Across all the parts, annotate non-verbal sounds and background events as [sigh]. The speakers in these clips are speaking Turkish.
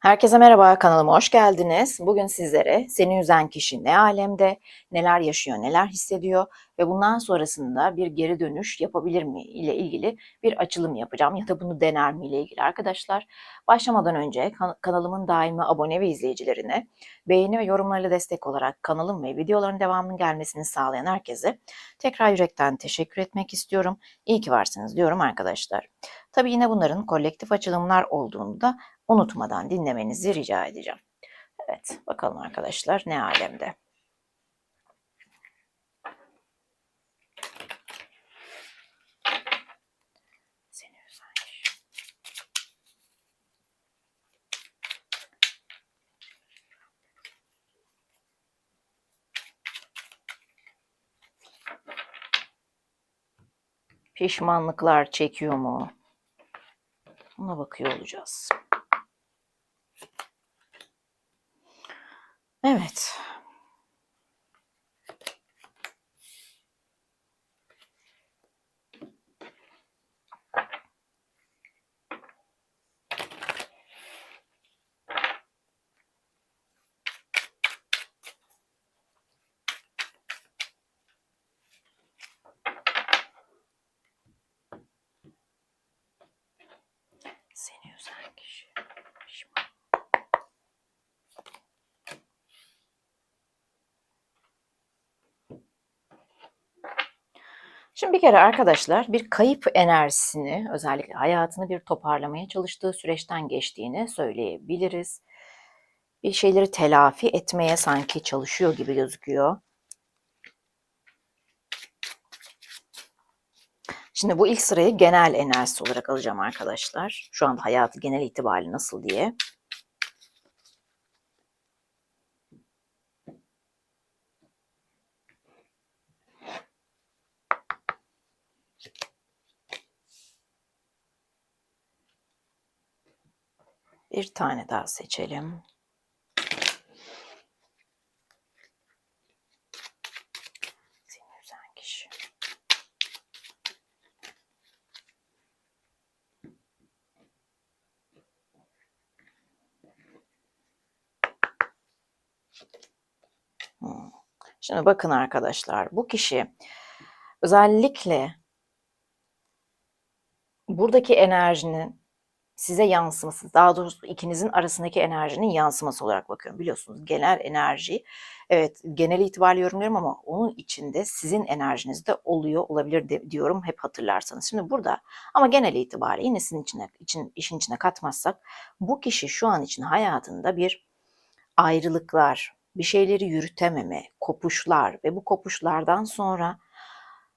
Herkese merhaba, kanalıma hoş geldiniz. Bugün sizlere seni üzen kişi ne alemde, neler yaşıyor, neler hissediyor ve bundan sonrasında bir geri dönüş yapabilir mi ile ilgili bir açılım yapacağım ya da bunu dener mi ile ilgili arkadaşlar. Başlamadan önce kan- kanalımın daimi abone ve izleyicilerine beğeni ve yorumlarıyla destek olarak kanalım ve videoların devamının gelmesini sağlayan herkese tekrar yürekten teşekkür etmek istiyorum. İyi ki varsınız diyorum arkadaşlar. Tabii yine bunların kolektif açılımlar olduğunu da unutmadan dinlemenizi rica edeceğim. Evet, bakalım arkadaşlar ne alemde. Pişmanlıklar çekiyor mu? Ona bakıyor olacağız. Evet. Seni üzen kişi. Pişman. Kere arkadaşlar bir kayıp enerjisini özellikle hayatını bir toparlamaya çalıştığı süreçten geçtiğini söyleyebiliriz. Bir şeyleri telafi etmeye sanki çalışıyor gibi gözüküyor. Şimdi bu ilk sırayı genel enerjisi olarak alacağım arkadaşlar. Şu anda hayatı genel itibariyle nasıl diye. Bir tane daha seçelim. Hmm. Şimdi bakın arkadaşlar, bu kişi özellikle buradaki enerjinin size yansıması, daha doğrusu ikinizin arasındaki enerjinin yansıması olarak bakıyorum. Biliyorsunuz genel enerji, evet genel itibariyle yorumluyorum ama onun içinde sizin enerjiniz de oluyor olabilir de, diyorum hep hatırlarsanız. Şimdi burada ama genel itibariyle yine sizin içine, için, işin içine katmazsak bu kişi şu an için hayatında bir ayrılıklar, bir şeyleri yürütememe, kopuşlar ve bu kopuşlardan sonra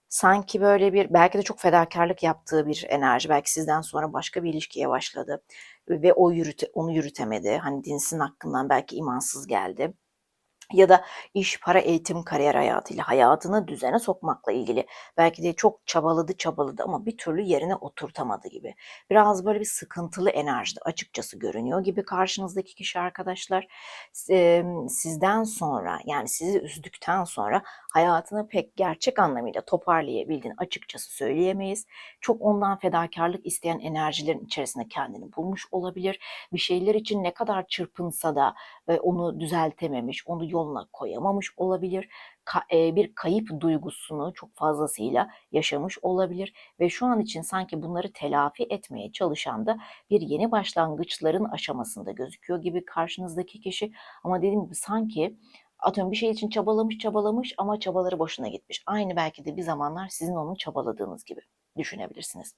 sanki böyle bir belki de çok fedakarlık yaptığı bir enerji. Belki sizden sonra başka bir ilişkiye başladı ve o yürüte, onu yürütemedi. Hani dinsin hakkından belki imansız geldi ya da iş, para, eğitim, kariyer hayatıyla hayatını düzene sokmakla ilgili belki de çok çabaladı çabaladı ama bir türlü yerine oturtamadı gibi. Biraz böyle bir sıkıntılı enerjide açıkçası görünüyor gibi karşınızdaki kişi arkadaşlar. Sizden sonra yani sizi üzdükten sonra hayatını pek gerçek anlamıyla toparlayabildiğini açıkçası söyleyemeyiz. Çok ondan fedakarlık isteyen enerjilerin içerisinde kendini bulmuş olabilir. Bir şeyler için ne kadar çırpınsa da onu düzeltememiş, onu yoluna koyamamış olabilir. Ka- bir kayıp duygusunu çok fazlasıyla yaşamış olabilir ve şu an için sanki bunları telafi etmeye çalışan da bir yeni başlangıçların aşamasında gözüküyor gibi karşınızdaki kişi ama dediğim gibi sanki atıyorum bir şey için çabalamış çabalamış ama çabaları boşuna gitmiş. Aynı belki de bir zamanlar sizin onun çabaladığınız gibi düşünebilirsiniz.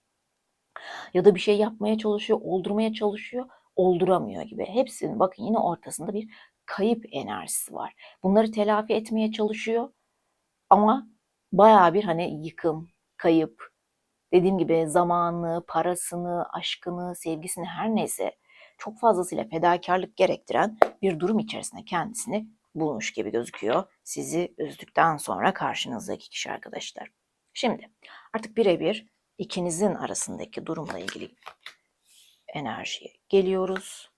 Ya da bir şey yapmaya çalışıyor, oldurmaya çalışıyor, olduramıyor gibi. Hepsinin bakın yine ortasında bir kayıp enerjisi var. Bunları telafi etmeye çalışıyor ama baya bir hani yıkım, kayıp, dediğim gibi zamanını, parasını, aşkını, sevgisini her neyse çok fazlasıyla fedakarlık gerektiren bir durum içerisinde kendisini bulmuş gibi gözüküyor. Sizi üzdükten sonra karşınızdaki kişi arkadaşlar. Şimdi artık birebir ikinizin arasındaki durumla ilgili enerjiye geliyoruz.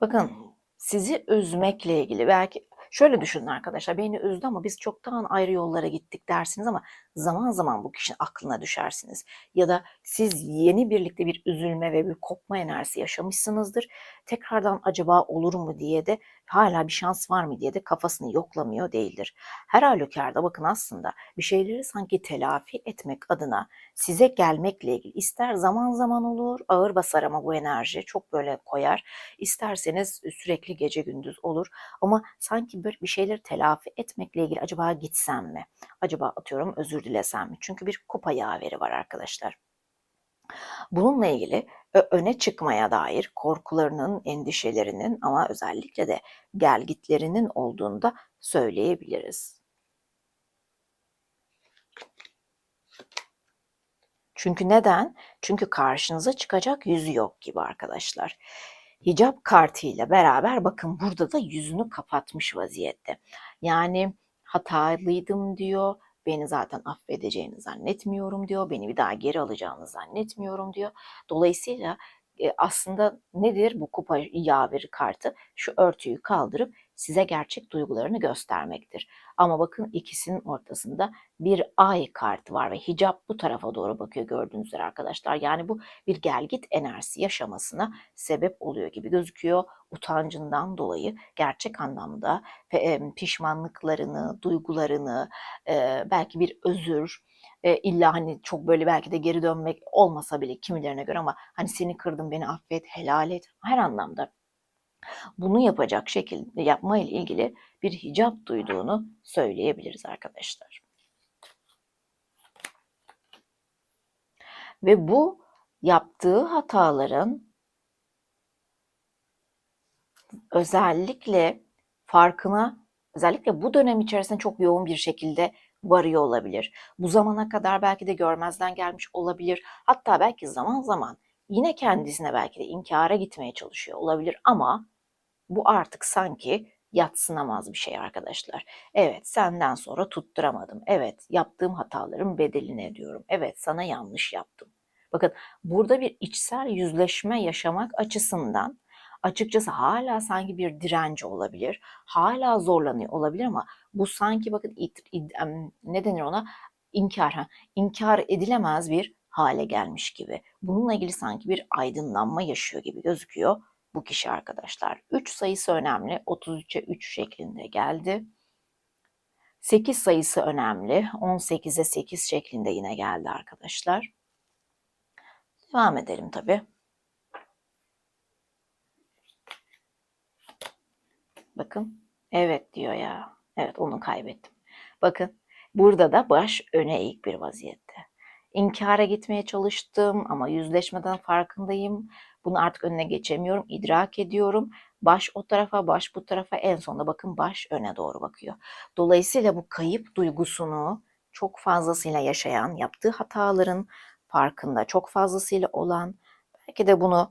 Bakın sizi üzmekle ilgili belki Şöyle düşünün arkadaşlar, beni üzdü ama biz çoktan ayrı yollara gittik dersiniz ama zaman zaman bu kişinin aklına düşersiniz. Ya da siz yeni birlikte bir üzülme ve bir kopma enerjisi yaşamışsınızdır. Tekrardan acaba olur mu diye de hala bir şans var mı diye de kafasını yoklamıyor değildir. Her halükarda bakın aslında bir şeyleri sanki telafi etmek adına size gelmekle ilgili ister zaman zaman olur ağır basar ama bu enerji çok böyle koyar. İsterseniz sürekli gece gündüz olur ama sanki böyle bir şeyleri telafi etmekle ilgili acaba gitsem mi? Acaba atıyorum özür dilesem mi? Çünkü bir kupa yaveri var arkadaşlar. Bununla ilgili öne çıkmaya dair korkularının, endişelerinin ama özellikle de gelgitlerinin olduğunu da söyleyebiliriz. Çünkü neden? Çünkü karşınıza çıkacak yüzü yok gibi arkadaşlar. Hicap kartıyla beraber bakın burada da yüzünü kapatmış vaziyette. Yani hatalıydım diyor, beni zaten affedeceğini zannetmiyorum diyor, beni bir daha geri alacağını zannetmiyorum diyor. Dolayısıyla aslında nedir bu kupa yaveri kartı? Şu örtüyü kaldırıp size gerçek duygularını göstermektir. Ama bakın ikisinin ortasında bir ay kartı var ve hicap bu tarafa doğru bakıyor gördüğünüz üzere arkadaşlar. Yani bu bir gelgit enerjisi yaşamasına sebep oluyor gibi gözüküyor. Utancından dolayı gerçek anlamda pişmanlıklarını, duygularını, belki bir özür, e, illa hani çok böyle belki de geri dönmek olmasa bile kimilerine göre ama hani seni kırdım beni affet, helal et her anlamda bunu yapacak şekilde yapma ile ilgili bir hicap duyduğunu söyleyebiliriz arkadaşlar. Ve bu yaptığı hataların özellikle farkına özellikle bu dönem içerisinde çok yoğun bir şekilde varıyor olabilir. Bu zamana kadar belki de görmezden gelmiş olabilir. Hatta belki zaman zaman yine kendisine belki de inkara gitmeye çalışıyor olabilir ama bu artık sanki yatsınamaz bir şey arkadaşlar. Evet senden sonra tutturamadım. Evet yaptığım hataların bedelini ediyorum. Evet sana yanlış yaptım. Bakın burada bir içsel yüzleşme yaşamak açısından açıkçası hala sanki bir direnci olabilir. Hala zorlanıyor olabilir ama bu sanki bakın it, it, ne denir ona? İnkar, ha, inkar edilemez bir hale gelmiş gibi. Bununla ilgili sanki bir aydınlanma yaşıyor gibi gözüküyor bu kişi arkadaşlar. 3 sayısı önemli. 33'e 3 şeklinde geldi. 8 sayısı önemli. 18'e 8 şeklinde yine geldi arkadaşlar. Devam edelim tabi. Bakın. Evet diyor ya. Evet onu kaybettim. Bakın burada da baş öne eğik bir vaziyette. İnkara gitmeye çalıştım ama yüzleşmeden farkındayım. Bunu artık önüne geçemiyorum, idrak ediyorum. Baş o tarafa, baş bu tarafa en sonunda bakın baş öne doğru bakıyor. Dolayısıyla bu kayıp duygusunu çok fazlasıyla yaşayan, yaptığı hataların farkında çok fazlasıyla olan, belki de bunu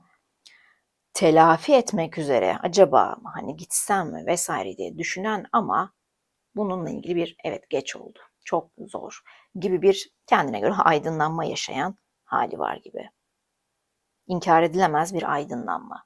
telafi etmek üzere acaba hani gitsem mi vesaire diye düşünen ama bununla ilgili bir evet geç oldu. Çok zor gibi bir kendine göre aydınlanma yaşayan hali var gibi inkar edilemez bir aydınlanma.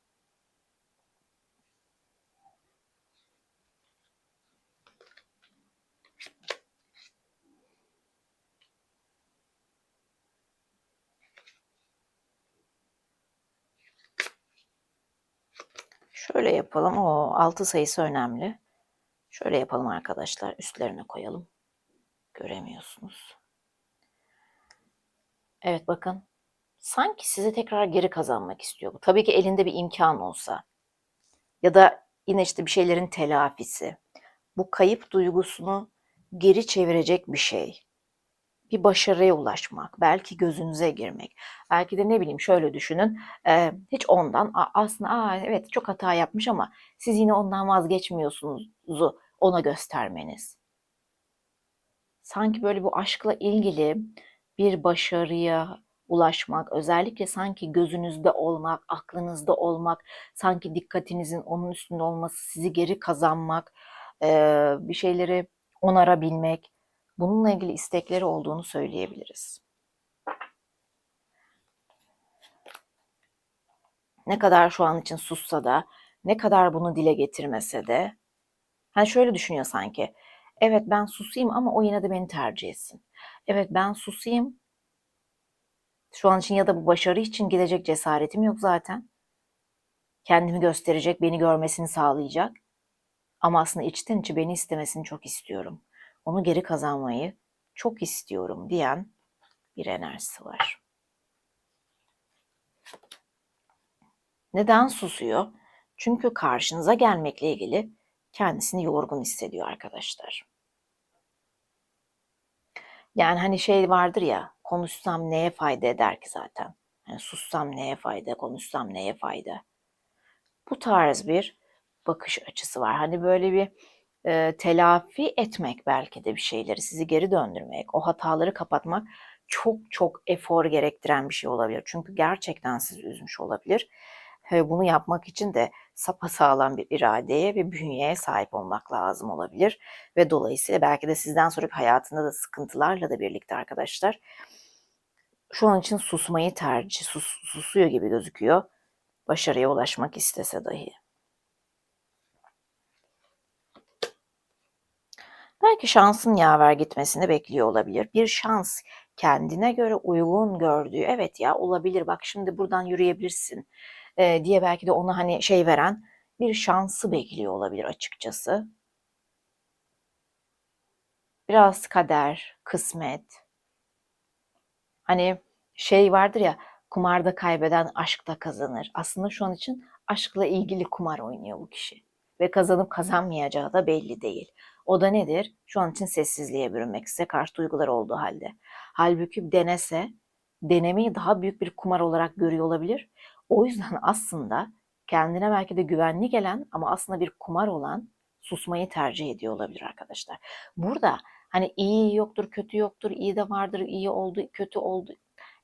Şöyle yapalım. O 6 sayısı önemli. Şöyle yapalım arkadaşlar. Üstlerine koyalım. Göremiyorsunuz. Evet bakın sanki sizi tekrar geri kazanmak istiyor bu. Tabii ki elinde bir imkan olsa ya da yine işte bir şeylerin telafisi. Bu kayıp duygusunu geri çevirecek bir şey. Bir başarıya ulaşmak, belki gözünüze girmek. Belki de ne bileyim şöyle düşünün. E, hiç ondan aslında Aa, evet çok hata yapmış ama siz yine ondan vazgeçmiyorsunuzu ona göstermeniz. Sanki böyle bu aşkla ilgili bir başarıya, ulaşmak, özellikle sanki gözünüzde olmak, aklınızda olmak, sanki dikkatinizin onun üstünde olması, sizi geri kazanmak, bir şeyleri onarabilmek, bununla ilgili istekleri olduğunu söyleyebiliriz. Ne kadar şu an için sussa da, ne kadar bunu dile getirmese de Hani şöyle düşünüyor sanki. Evet ben susayım ama o yine de beni tercih etsin. Evet ben susayım. Şu an için ya da bu başarı için gidecek cesaretim yok zaten. Kendimi gösterecek, beni görmesini sağlayacak. Ama aslında içten içe beni istemesini çok istiyorum. Onu geri kazanmayı çok istiyorum diyen bir enerjisi var. Neden susuyor? Çünkü karşınıza gelmekle ilgili kendisini yorgun hissediyor arkadaşlar. Yani hani şey vardır ya, konuşsam neye fayda eder ki zaten? Yani sussam neye fayda, konuşsam neye fayda? Bu tarz bir bakış açısı var. Hani böyle bir e, telafi etmek belki de bir şeyleri, sizi geri döndürmek, o hataları kapatmak çok çok efor gerektiren bir şey olabilir. Çünkü gerçekten sizi üzmüş olabilir. Ve bunu yapmak için de sapasağlam bir iradeye ve bünyeye sahip olmak lazım olabilir. Ve dolayısıyla belki de sizden sonraki hayatında da sıkıntılarla da birlikte arkadaşlar şu an için susmayı tercih, sus, susuyor gibi gözüküyor. Başarıya ulaşmak istese dahi. Belki şansın yaver gitmesini bekliyor olabilir. Bir şans kendine göre uygun gördüğü, evet ya olabilir bak şimdi buradan yürüyebilirsin e, diye belki de ona hani şey veren bir şansı bekliyor olabilir açıkçası. Biraz kader, kısmet. Hani şey vardır ya kumarda kaybeden aşkta kazanır. Aslında şu an için aşkla ilgili kumar oynuyor bu kişi. Ve kazanıp kazanmayacağı da belli değil. O da nedir? Şu an için sessizliğe bürünmek size karşı duygular olduğu halde. Halbuki denese, denemeyi daha büyük bir kumar olarak görüyor olabilir. O yüzden [laughs] aslında kendine belki de güvenli gelen ama aslında bir kumar olan susmayı tercih ediyor olabilir arkadaşlar. Burada hani iyi yoktur, kötü yoktur, iyi de vardır, iyi oldu, kötü oldu.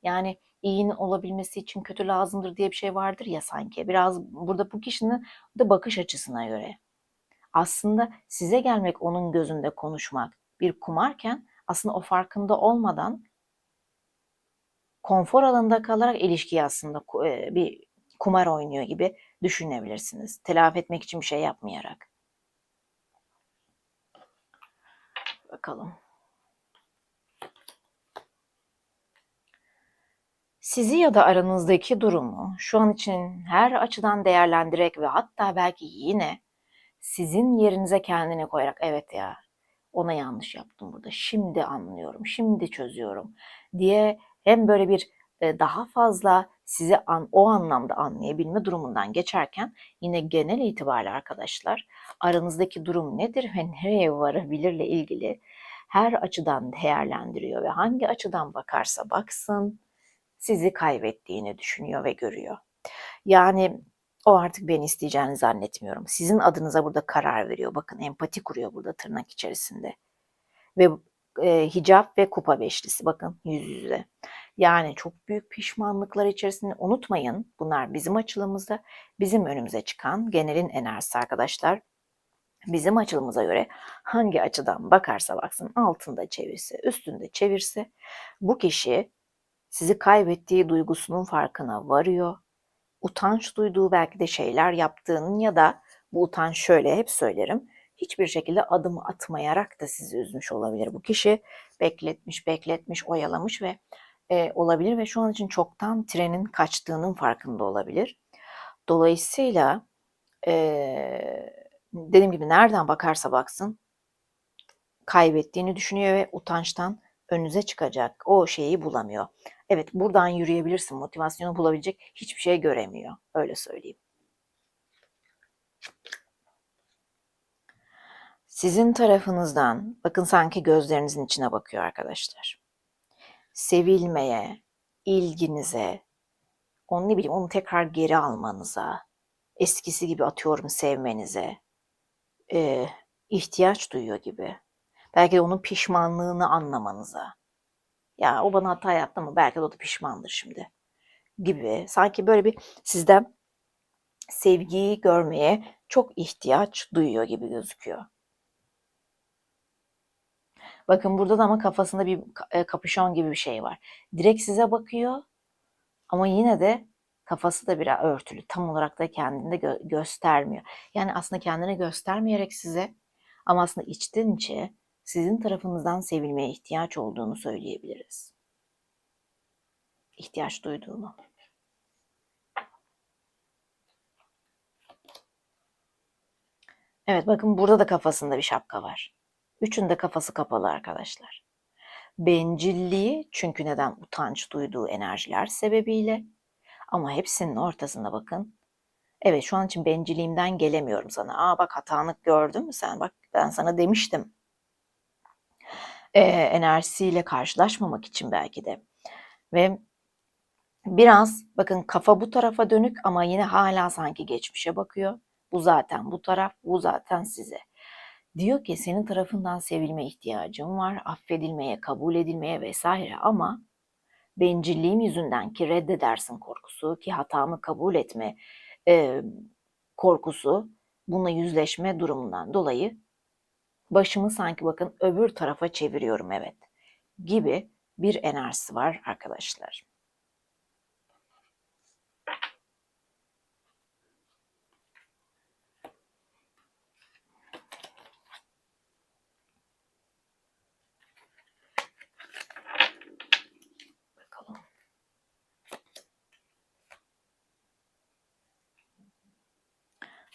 Yani iyinin olabilmesi için kötü lazımdır diye bir şey vardır ya sanki. Biraz burada bu kişinin de bakış açısına göre. Aslında size gelmek onun gözünde konuşmak bir kumarken aslında o farkında olmadan konfor alanında kalarak ilişkiyi aslında bir kumar oynuyor gibi düşünebilirsiniz. Telafi etmek için bir şey yapmayarak. Bakalım. Sizi ya da aranızdaki durumu şu an için her açıdan değerlendirerek ve hatta belki yine sizin yerinize kendini koyarak evet ya ona yanlış yaptım burada. Şimdi anlıyorum, şimdi çözüyorum diye hem böyle bir daha fazla sizi an, o anlamda anlayabilme durumundan geçerken yine genel itibariyle arkadaşlar aranızdaki durum nedir ve [laughs] nereye varabilirle ilgili her açıdan değerlendiriyor ve hangi açıdan bakarsa baksın sizi kaybettiğini düşünüyor ve görüyor. Yani o artık beni isteyeceğini zannetmiyorum. Sizin adınıza burada karar veriyor. Bakın empati kuruyor burada tırnak içerisinde. Ve e, hicap ve kupa beşlisi bakın yüz yüze. Yani çok büyük pişmanlıklar içerisinde unutmayın bunlar bizim açılımızda bizim önümüze çıkan genelin enerjisi arkadaşlar. Bizim açılımıza göre hangi açıdan bakarsa baksın altında çevirse üstünde çevirse bu kişi sizi kaybettiği duygusunun farkına varıyor. Utanç duyduğu belki de şeyler yaptığının ya da bu utanç şöyle hep söylerim hiçbir şekilde adım atmayarak da sizi üzmüş olabilir. Bu kişi bekletmiş, bekletmiş, oyalamış ve e, olabilir ve şu an için çoktan trenin kaçtığının farkında olabilir. Dolayısıyla e, dediğim gibi nereden bakarsa baksın kaybettiğini düşünüyor ve utançtan önünüze çıkacak o şeyi bulamıyor. Evet buradan yürüyebilirsin motivasyonu bulabilecek hiçbir şey göremiyor öyle söyleyeyim. Sizin tarafınızdan bakın sanki gözlerinizin içine bakıyor arkadaşlar. Sevilmeye, ilginize, onu ne bileyim onu tekrar geri almanıza, eskisi gibi atıyorum sevmenize e, ihtiyaç duyuyor gibi. Belki de onun pişmanlığını anlamanıza. Ya o bana hata yaptı ama belki de o da pişmandır şimdi gibi. Sanki böyle bir sizden sevgiyi görmeye çok ihtiyaç duyuyor gibi gözüküyor. Bakın burada da ama kafasında bir e, kapüşon gibi bir şey var. Direkt size bakıyor ama yine de kafası da biraz örtülü. Tam olarak da kendini gö- göstermiyor. Yani aslında kendini göstermeyerek size Ama aslında içten içe sizin tarafınızdan sevilmeye ihtiyaç olduğunu söyleyebiliriz. İhtiyaç duyduğunu. Evet bakın burada da kafasında bir şapka var. Üçünde kafası kapalı arkadaşlar. Bencilliği çünkü neden utanç duyduğu enerjiler sebebiyle ama hepsinin ortasında bakın. Evet şu an için bencilliğimden gelemiyorum sana. Aa bak hatanı gördün mü sen? Bak ben sana demiştim. Ee, enerjisiyle karşılaşmamak için belki de. Ve biraz bakın kafa bu tarafa dönük ama yine hala sanki geçmişe bakıyor. Bu zaten bu taraf, bu zaten size. Diyor ki senin tarafından sevilme ihtiyacım var, affedilmeye, kabul edilmeye vesaire ama bencilliğim yüzünden ki reddedersin korkusu, ki hatamı kabul etme e, korkusu, bununla yüzleşme durumundan dolayı başımı sanki bakın öbür tarafa çeviriyorum evet gibi bir enerjisi var arkadaşlar.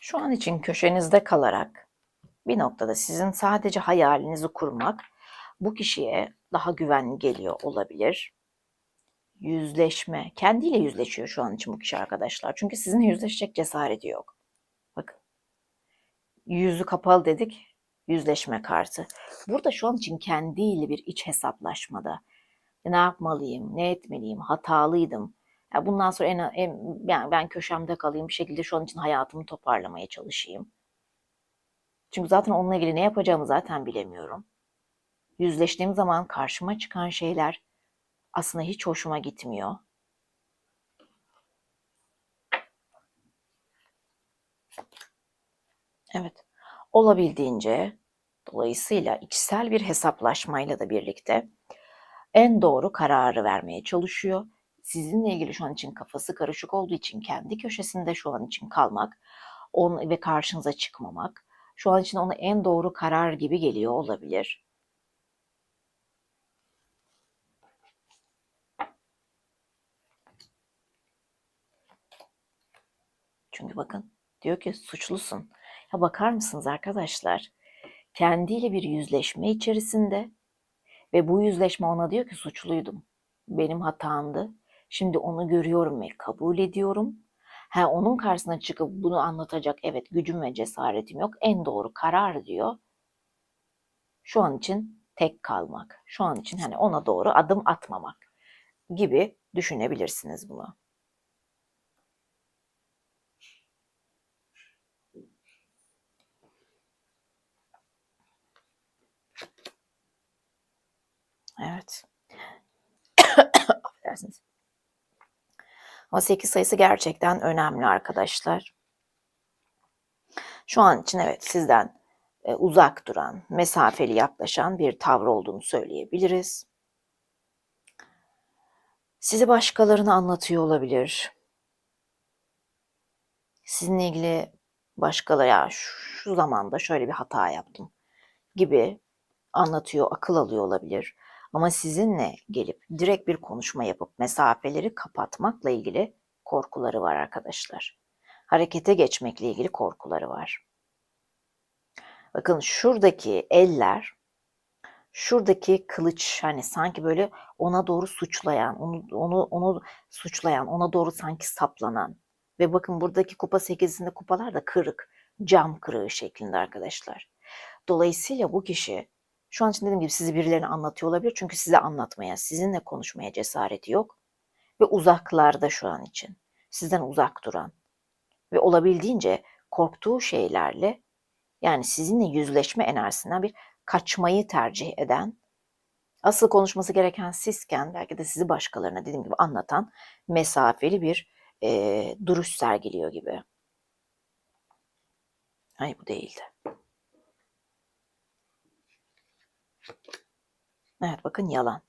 Şu an için köşenizde kalarak bir noktada sizin sadece hayalinizi kurmak bu kişiye daha güvenli geliyor olabilir. Yüzleşme, kendiyle yüzleşiyor şu an için bu kişi arkadaşlar. Çünkü sizinle yüzleşecek cesareti yok. Bakın. Yüzü kapalı dedik, yüzleşme kartı. Burada şu an için kendiyle bir iç hesaplaşmada. Ne yapmalıyım, ne etmeliyim, hatalıydım. Ya bundan sonra en, en yani ben köşemde kalayım bir şekilde şu an için hayatımı toparlamaya çalışayım. Çünkü zaten onunla ilgili ne yapacağımı zaten bilemiyorum. Yüzleştiğim zaman karşıma çıkan şeyler aslında hiç hoşuma gitmiyor. Evet. Olabildiğince dolayısıyla içsel bir hesaplaşmayla da birlikte en doğru kararı vermeye çalışıyor. Sizinle ilgili şu an için kafası karışık olduğu için kendi köşesinde şu an için kalmak on ve karşınıza çıkmamak şu an için ona en doğru karar gibi geliyor olabilir. Çünkü bakın diyor ki suçlusun. Ya bakar mısınız arkadaşlar? Kendiyle bir yüzleşme içerisinde ve bu yüzleşme ona diyor ki suçluydum. Benim hatamdı. Şimdi onu görüyorum ve kabul ediyorum. Ha, onun karşısına çıkıp bunu anlatacak evet gücüm ve cesaretim yok. En doğru karar diyor. Şu an için tek kalmak. Şu an için hani ona doğru adım atmamak gibi düşünebilirsiniz bunu. Evet. [coughs] Affedersiniz. Ama 8 sayısı gerçekten önemli arkadaşlar. Şu an için evet sizden e, uzak duran, mesafeli yaklaşan bir tavır olduğunu söyleyebiliriz. Sizi başkalarına anlatıyor olabilir. Sizinle ilgili başkaları ya şu zamanda şöyle bir hata yaptım gibi anlatıyor, akıl alıyor olabilir. Ama sizinle gelip direkt bir konuşma yapıp mesafeleri kapatmakla ilgili korkuları var arkadaşlar. Harekete geçmekle ilgili korkuları var. Bakın şuradaki eller, şuradaki kılıç hani sanki böyle ona doğru suçlayan, onu onu onu suçlayan, ona doğru sanki saplanan ve bakın buradaki kupa sekizinde kupalar da kırık, cam kırığı şeklinde arkadaşlar. Dolayısıyla bu kişi şu an için dediğim gibi sizi birilerine anlatıyor olabilir. Çünkü size anlatmaya, sizinle konuşmaya cesareti yok. Ve uzaklarda şu an için. Sizden uzak duran. Ve olabildiğince korktuğu şeylerle yani sizinle yüzleşme enerjisinden bir kaçmayı tercih eden, asıl konuşması gereken sizken belki de sizi başkalarına dediğim gibi anlatan mesafeli bir e, duruş sergiliyor gibi. Ay bu değildi. Evet bakın yalan.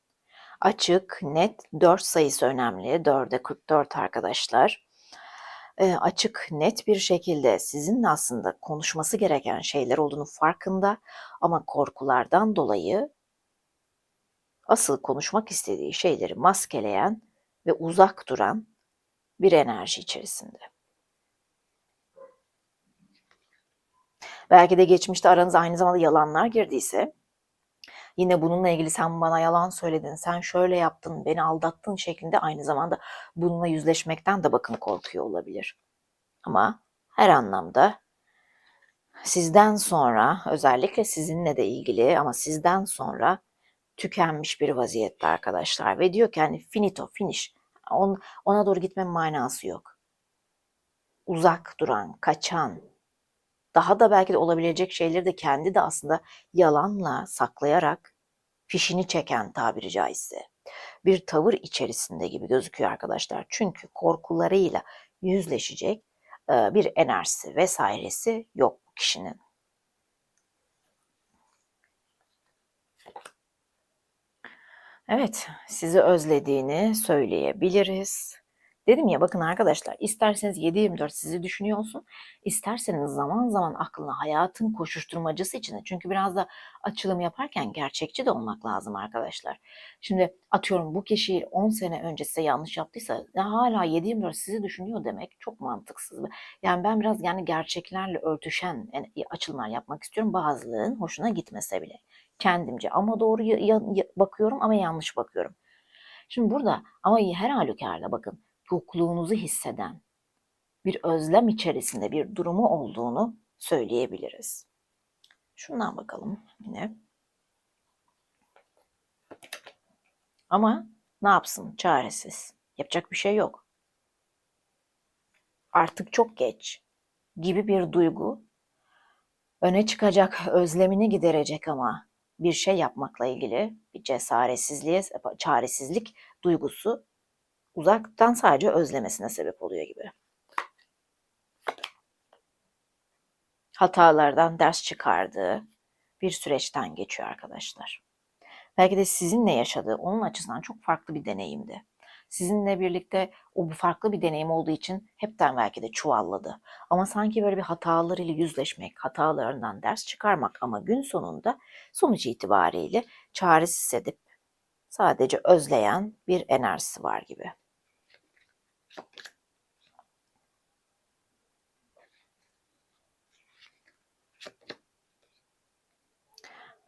Açık, net 4 sayısı önemli. 4'e 44 arkadaşlar. e, açık, net bir şekilde sizinle aslında konuşması gereken şeyler olduğunu farkında ama korkulardan dolayı asıl konuşmak istediği şeyleri maskeleyen ve uzak duran bir enerji içerisinde. Belki de geçmişte aranıza aynı zamanda yalanlar girdiyse yine bununla ilgili sen bana yalan söyledin, sen şöyle yaptın, beni aldattın şeklinde aynı zamanda bununla yüzleşmekten de bakın korkuyor olabilir. Ama her anlamda sizden sonra özellikle sizinle de ilgili ama sizden sonra tükenmiş bir vaziyette arkadaşlar ve diyor ki hani finito finish On, ona doğru gitmenin manası yok. Uzak duran, kaçan, daha da belki de olabilecek şeyleri de kendi de aslında yalanla saklayarak fişini çeken tabiri caizse bir tavır içerisinde gibi gözüküyor arkadaşlar. Çünkü korkularıyla yüzleşecek bir enerjisi vesairesi yok bu kişinin. Evet, sizi özlediğini söyleyebiliriz. Dedim ya bakın arkadaşlar isterseniz 7-24 sizi düşünüyor olsun, isterseniz zaman zaman aklına hayatın koşuşturmacası içinde. Çünkü biraz da açılım yaparken gerçekçi de olmak lazım arkadaşlar. Şimdi atıyorum bu kişi 10 sene önce size yanlış yaptıysa ya hala 7-24 sizi düşünüyor demek çok mantıksız. Yani ben biraz yani gerçeklerle örtüşen açılımlar yapmak istiyorum. Bazılarının hoşuna gitmese bile kendimce ama doğru bakıyorum ama yanlış bakıyorum. Şimdi burada ama her halükarda bakın yokluğunuzu hisseden bir özlem içerisinde bir durumu olduğunu söyleyebiliriz. Şundan bakalım yine. Ama ne yapsın? Çaresiz. Yapacak bir şey yok. Artık çok geç gibi bir duygu öne çıkacak, özlemini giderecek ama bir şey yapmakla ilgili bir cesaretsizliğe, çaresizlik duygusu uzaktan sadece özlemesine sebep oluyor gibi. Hatalardan ders çıkardığı bir süreçten geçiyor arkadaşlar. Belki de sizinle yaşadığı onun açısından çok farklı bir deneyimdi. Sizinle birlikte o bu farklı bir deneyim olduğu için hepten belki de çuvalladı. Ama sanki böyle bir hatalarıyla yüzleşmek, hatalarından ders çıkarmak ama gün sonunda sonuç itibariyle çaresiz edip sadece özleyen bir enerjisi var gibi.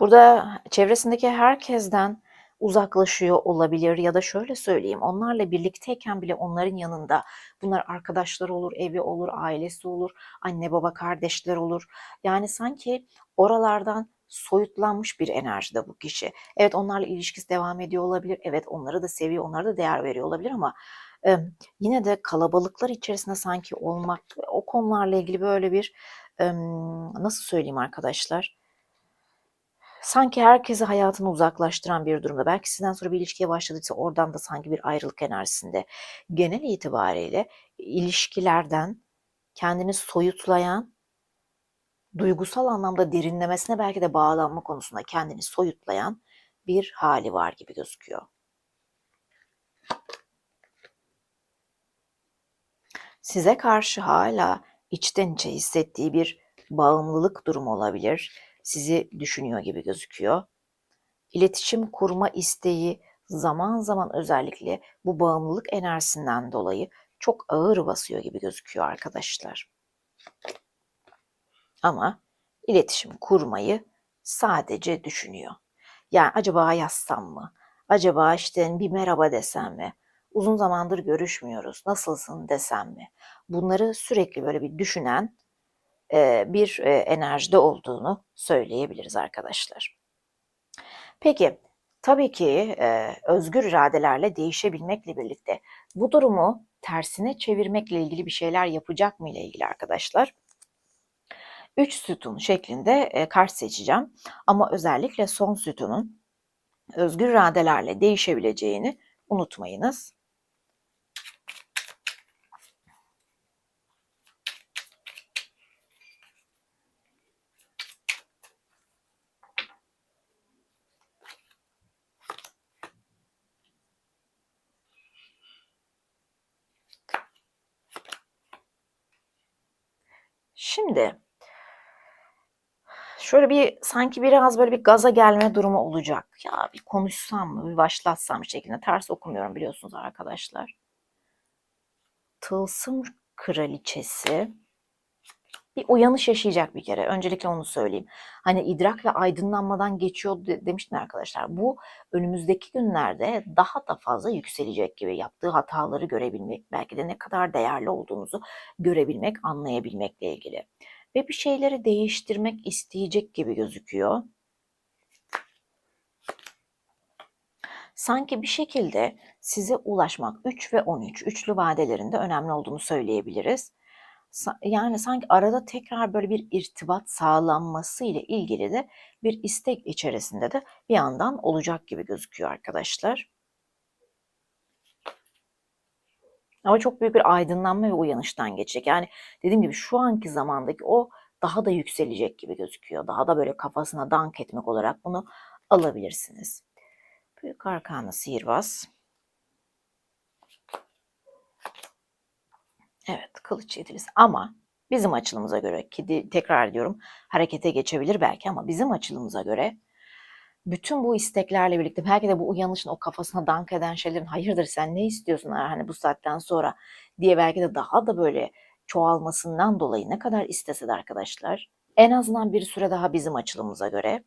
Burada çevresindeki herkesten uzaklaşıyor olabilir ya da şöyle söyleyeyim onlarla birlikteyken bile onların yanında bunlar arkadaşları olur, evi olur, ailesi olur, anne baba kardeşler olur. Yani sanki oralardan soyutlanmış bir enerjide bu kişi. Evet onlarla ilişkisi devam ediyor olabilir. Evet onları da seviyor, onlara da değer veriyor olabilir ama yine de kalabalıklar içerisinde sanki olmak o konularla ilgili böyle bir nasıl söyleyeyim arkadaşlar? sanki herkesi hayatını uzaklaştıran bir durumda. Belki sizden sonra bir ilişkiye başladıysa oradan da sanki bir ayrılık enerjisinde. Genel itibariyle ilişkilerden kendini soyutlayan, duygusal anlamda derinlemesine belki de bağlanma konusunda kendini soyutlayan bir hali var gibi gözüküyor. Size karşı hala içten içe hissettiği bir bağımlılık durumu olabilir sizi düşünüyor gibi gözüküyor. İletişim kurma isteği zaman zaman özellikle bu bağımlılık enerjisinden dolayı çok ağır basıyor gibi gözüküyor arkadaşlar. Ama iletişim kurmayı sadece düşünüyor. Yani acaba yazsam mı? Acaba işte bir merhaba desem mi? Uzun zamandır görüşmüyoruz. Nasılsın desem mi? Bunları sürekli böyle bir düşünen bir enerjide olduğunu söyleyebiliriz arkadaşlar. Peki tabii ki özgür iradelerle değişebilmekle birlikte bu durumu tersine çevirmekle ilgili bir şeyler yapacak mı ile ilgili arkadaşlar. Üç sütun şeklinde kart seçeceğim ama özellikle son sütunun özgür iradelerle değişebileceğini unutmayınız. Şimdi şöyle bir sanki biraz böyle bir gaza gelme durumu olacak. Ya bir konuşsam mı, bir başlatsam şeklinde. Ters okumuyorum biliyorsunuz arkadaşlar. Tılsım kraliçesi bir uyanış yaşayacak bir kere. Öncelikle onu söyleyeyim. Hani idrak ve aydınlanmadan geçiyor de, demiştim arkadaşlar. Bu önümüzdeki günlerde daha da fazla yükselecek gibi yaptığı hataları görebilmek, belki de ne kadar değerli olduğunuzu görebilmek, anlayabilmekle ilgili. Ve bir şeyleri değiştirmek isteyecek gibi gözüküyor. Sanki bir şekilde size ulaşmak 3 ve 13 üçlü vadelerinde önemli olduğunu söyleyebiliriz yani sanki arada tekrar böyle bir irtibat sağlanması ile ilgili de bir istek içerisinde de bir yandan olacak gibi gözüküyor arkadaşlar. Ama çok büyük bir aydınlanma ve uyanıştan geçecek. Yani dediğim gibi şu anki zamandaki o daha da yükselecek gibi gözüküyor. Daha da böyle kafasına dank etmek olarak bunu alabilirsiniz. Büyük arkanı sihirbaz. Evet, kılıç yedilisi ama bizim açılımıza göre ki tekrar ediyorum harekete geçebilir belki ama bizim açılımıza göre bütün bu isteklerle birlikte belki de bu uyanışın o kafasına dank eden şeylerin hayırdır sen ne istiyorsun? Hani bu saatten sonra? diye belki de daha da böyle çoğalmasından dolayı ne kadar istese de arkadaşlar en azından bir süre daha bizim açılımıza göre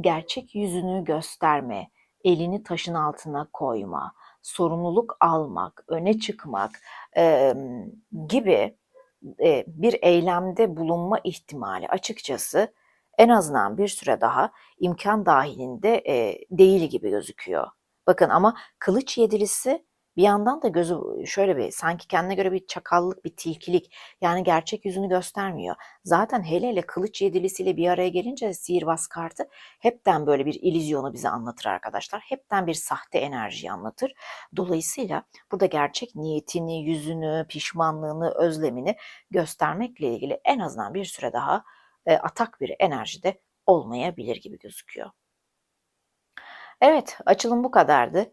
gerçek yüzünü gösterme, elini taşın altına koyma, sorumluluk almak, öne çıkmak e, gibi e, bir eylemde bulunma ihtimali açıkçası en azından bir süre daha imkan dahilinde e, değil gibi gözüküyor. Bakın ama kılıç yedilisi bir yandan da gözü şöyle bir sanki kendine göre bir çakallık, bir tilkilik yani gerçek yüzünü göstermiyor. Zaten hele hele kılıç yedilisiyle bir araya gelince sihirbaz kartı hepten böyle bir ilizyonu bize anlatır arkadaşlar. Hepten bir sahte enerjiyi anlatır. Dolayısıyla burada gerçek niyetini, yüzünü, pişmanlığını, özlemini göstermekle ilgili en azından bir süre daha e, atak bir enerjide olmayabilir gibi gözüküyor. Evet, açılım bu kadardı.